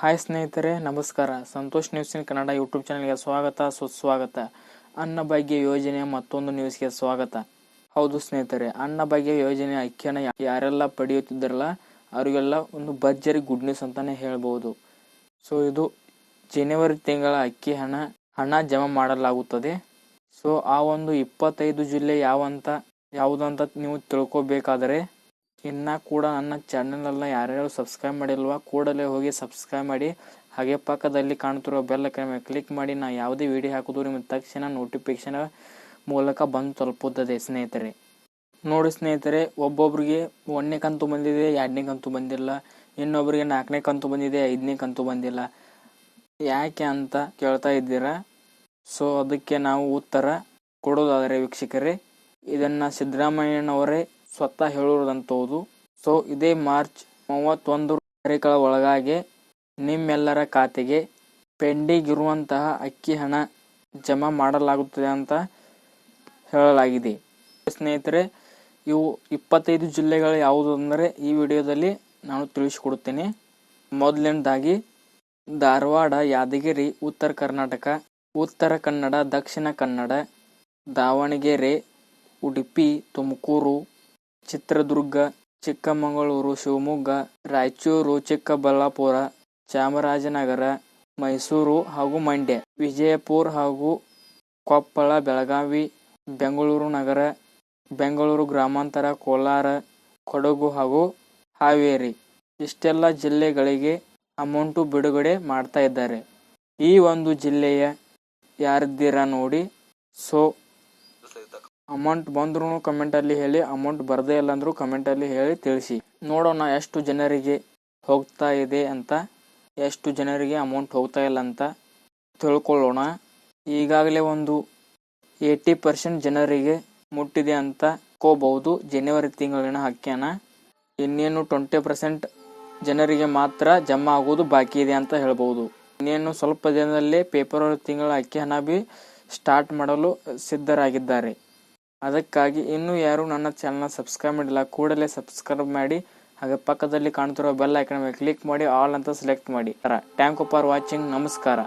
Hi ಸ್ನೇಹಿತರೆ, ನಮಸ್ಕಾರ. Santosh news in Kannada YouTube ಚಾನಲ್ಗೆ ಸ್ವಾಗತ. ಸುಸ್ವಾಗತ. ಅನ್ನ ಭಾಗ್ಯ ಯೋಜನೆಯ ಮತ್ತೊಂದು ನ್ಯೂಸ್ಗೆ ಸ್ವಾಗತ. ಹೌದು ಸ್ನೇಹಿತರೆ, ಅನ್ನ ಭಾಗ್ಯ ಯೋಜನೆ ಅಕ್ಕಿಯನ್ನು ಯಾರೆಲ್ಲ ಪಡೆಯುತ್ತಿದ್ದಾರಲ್ಲ, ಅವರಿಗೆಲ್ಲ ಒಂದು ಭರ್ಜರಿ ಗುಡ್ ನ್ಯೂಸ್ ಅಂತಲೇ ಹೇಳ್ಬೋದು. ಸೊ, ಇದು ಜನವರಿ ತಿಂಗಳ ಅಕ್ಕಿ ಹಣ ಹಣ ಜಮಾ ಮಾಡಲಾಗುತ್ತದೆ. ಸೊ, ಆ ಒಂದು ಇಪ್ಪತ್ತೈದು ಜಿಲ್ಲೆ ಯಾವಂತ, ಯಾವುದಂತ ನೀವು ತಿಳ್ಕೊಬೇಕಾದರೆ ಇನ್ನ ಕೂಡ ನನ್ನ ಅಲ್ಲ, ಯಾರ್ಯಾರು ಸಬ್ಸ್ಕ್ರೈಬ್ ಮಾಡಿಲ್ವಾ, ಕೂಡಲೇ ಹೋಗಿ ಸಬ್ಸ್ಕ್ರೈಬ್ ಮಾಡಿ. ಹಾಗೆ ಪಕ್ಕದಲ್ಲಿ ಕಾಣ್ತಿರೋ ಬೆಲ್ ಮೇಲೆ ಕ್ಲಿಕ್ ಮಾಡಿ. ನಾ ಯಾವುದೇ ವಿಡಿಯೋ ಹಾಕಿದ್ರು ನಿಮ್ಮ ತಕ್ಷಣ ನೋಟಿಫಿಕೇಶನ್ ಮೂಲಕ ಬಂದು ತಲುಪುತ್ತದೆ, ಸ್ನೇಹಿತರೆ. ನೋಡಿ ಸ್ನೇಹಿತರೆ, ಒಬ್ಬೊಬ್ರಿಗೆ ಒಂದನೇ ಕಂತು ಬಂದಿದೆ, ಎರಡನೇ ಕಂತು ಬಂದಿಲ್ಲ. ಇನ್ನೊಬ್ಬರಿಗೆ ನಾಲ್ಕನೇ ಕಂತು ಬಂದಿದೆ, ಐದನೇ ಕಂತು ಬಂದಿಲ್ಲ. ಯಾಕೆ ಅಂತ ಕೇಳ್ತಾ ಇದ್ದೀರಾ? ಸೊ ಅದಕ್ಕೆ ನಾವು ಉತ್ತರ ಕೊಡೋದಾದರೆ ವೀಕ್ಷಕರೇ, ಇದನ್ನು ಸಿದ್ದರಾಮಯ್ಯನವರೇ ಸ್ವತಃ ಹೇಳಿರೋದಂಥದ್ದು ಸೊ ಇದೇ ಮಾರ್ಚ್ ಮೂವತ್ತೊಂದು ತಾರೀಕುಗಳ ಒಳಗಾಗಿ ನಿಮ್ಮೆಲ್ಲರ ಖಾತೆಗೆ ಪೆಂಡಿಂಗ್ ಇರುವಂತಹ ಅಕ್ಕಿ ಹಣ ಜಮಾ ಮಾಡಲಾಗುತ್ತದೆ ಅಂತ ಹೇಳಲಾಗಿದೆ. ಸ್ನೇಹಿತರೆ, ಇವು ಇಪ್ಪತ್ತೈದು ಜಿಲ್ಲೆಗಳು ಯಾವುದು ಅಂದರೆ ಈ ವಿಡಿಯೋದಲ್ಲಿ ನಾನು ತಿಳಿಸಿಕೊಡುತ್ತೇನೆ. ಮೊದಲನೇದಾಗಿ, ಧಾರವಾಡ, ಯಾದಗಿರಿ, ಉತ್ತರ ಕರ್ನಾಟಕ, ಉತ್ತರ ಕನ್ನಡ, ದಕ್ಷಿಣ ಕನ್ನಡ, ದಾವಣಗೆರೆ, ಉಡುಪಿ, ತುಮಕೂರು ಚಿತ್ರದುರ್ಗ, ಚಿಕ್ಕಮಗಳೂರು, ಶಿವಮೊಗ್ಗ, ರಾಯಚೂರು, ಚಿಕ್ಕಬಳ್ಳಾಪುರ, ಚಾಮರಾಜನಗರ, ಮೈಸೂರು ಹಾಗೂ ಮಂಡ್ಯ, ವಿಜಯಪುರ ಹಾಗೂ ಕೊಪ್ಪಳ, ಬೆಳಗಾವಿ, ಬೆಂಗಳೂರು ನಗರ, ಬೆಂಗಳೂರು ಗ್ರಾಮಾಂತರ, ಕೋಲಾರ, ಕೊಡಗು ಹಾಗೂ ಹಾವೇರಿ. ಇಷ್ಟೆಲ್ಲ ಜಿಲ್ಲೆಗಳಿಗೆ ಅಮೌಂಟು ಬಿಡುಗಡೆ ಮಾಡ್ತಾ ಇದ್ದಾರೆ. ಈ ಒಂದು ಜಿಲ್ಲೆಯ ಯಾರಿದ್ದೀರಾ ನೋಡಿ, ಸೊ ಅಮೌಂಟ್ ಬಂದ್ರೂ ಕಮೆಂಟಲ್ಲಿ ಹೇಳಿ ಅಮೌಂಟ್ ಬರದೇ ಇಲ್ಲ ಅಂದರೂ ಕಮೆಂಟಲ್ಲಿ ಹೇಳಿ ತಿಳಿಸಿ. ನೋಡೋಣ ಎಷ್ಟು ಜನರಿಗೆ ಹೋಗ್ತಾ ಇದೆ ಅಂತ, ಎಷ್ಟು ಜನರಿಗೆ ಅಮೌಂಟ್ ಹೋಗ್ತಾ ಇಲ್ಲ ಅಂತ ತಿಳ್ಕೊಳ್ಳೋಣ. ಈಗಾಗಲೇ ಒಂದು ಏಯ್ಟಿ ಪರ್ಸೆಂಟ್ ಜನರಿಗೆ ಮುಟ್ಟಿದೆ ಅಂತ ಕೋಬಹುದು ಜನವರಿ ತಿಂಗಳಿನ ಹಕ್ಕಿಯನ್ನ ಇನ್ನೇನು ಟ್ವೆಂಟಿ ಪರ್ಸೆಂಟ್ ಜನರಿಗೆ ಮಾತ್ರ ಜಮಾ ಆಗೋದು ಬಾಕಿ ಇದೆ ಅಂತ ಹೇಳ್ಬೋದು ಇನ್ನೇನು ಸ್ವಲ್ಪ ದಿನದಲ್ಲೇ ಪೇಪರ್ ತಿಂಗಳ ಅಕ್ಕಿ ಹಣ ಬಿ ಸ್ಟಾರ್ಟ್ ಮಾಡಲು ಸಿದ್ಧರಾಗಿದ್ದಾರೆ. ಅದಕ್ಕಾಗಿ ಇನ್ನೂ ಯಾರು ನನ್ನ ಚಾನಲ್ನ ಸಬ್ಸ್ಕ್ರೈಬ್ ಮಾಡಿಲ್ಲ, ಕೂಡಲೇ ಸಬ್ಸ್ಕ್ರೈಬ್ ಮಾಡಿ, ಹಾಗೆ ಪಕ್ಕದಲ್ಲಿ ಕಾಣ್ತಿರೋ ಬೆಲ್ ಐಕನ್ ಮೇಲೆ ಕ್ಲಿಕ್ ಮಾಡಿ ಆಲ್ ಅಂತ ಸೆಲೆಕ್ಟ್ ಮಾಡಿ. ಥ್ಯಾಂಕ್ ಯು ಫಾರ್ ವಾಚಿಂಗ್ ನಮಸ್ಕಾರ.